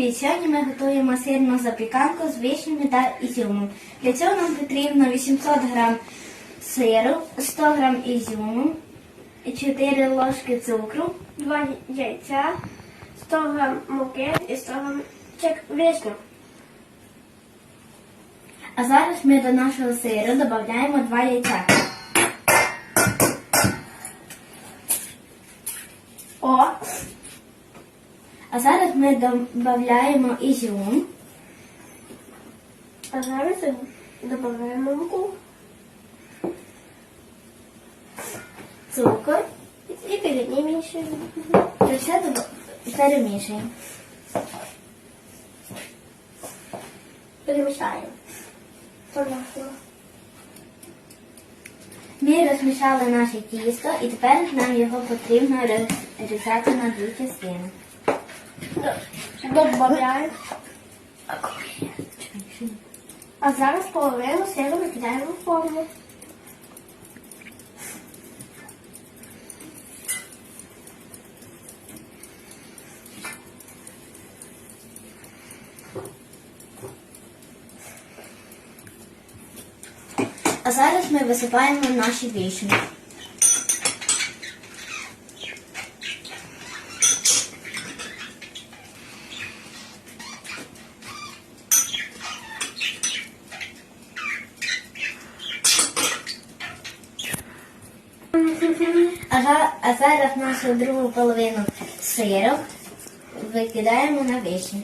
привіт! Сьогодні ми готуємо сирну запіканку з вишнями та ізюмом. Для цього нам потрібно 800 г сиру, 100 г ізюму, 4 ложки цукру, Два яйця, 100 грам муки і 100 грам чек вишню. а зараз ми до нашого сиру додаємо 2 яйця. А зараз ми додаємо ізюм, а зараз додаємо муку цукор і перемішуємо. і все перемішуємо. Перемішаємо. Ми розмішали наше тісто і тепер нам його потрібно розрізати на дві частини. Додаємо. А зараз половину сиру викидаємо в форму. А зараз ми висипаємо наші вишні. А, зараз нашу другу половину сиру викидаємо на вишні.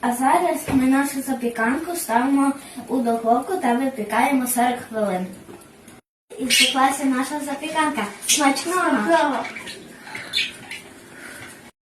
А зараз ми нашу запіканку ставимо у духовку та випікаємо 40 хвилин. І спеклася наша запіканка. Смачного!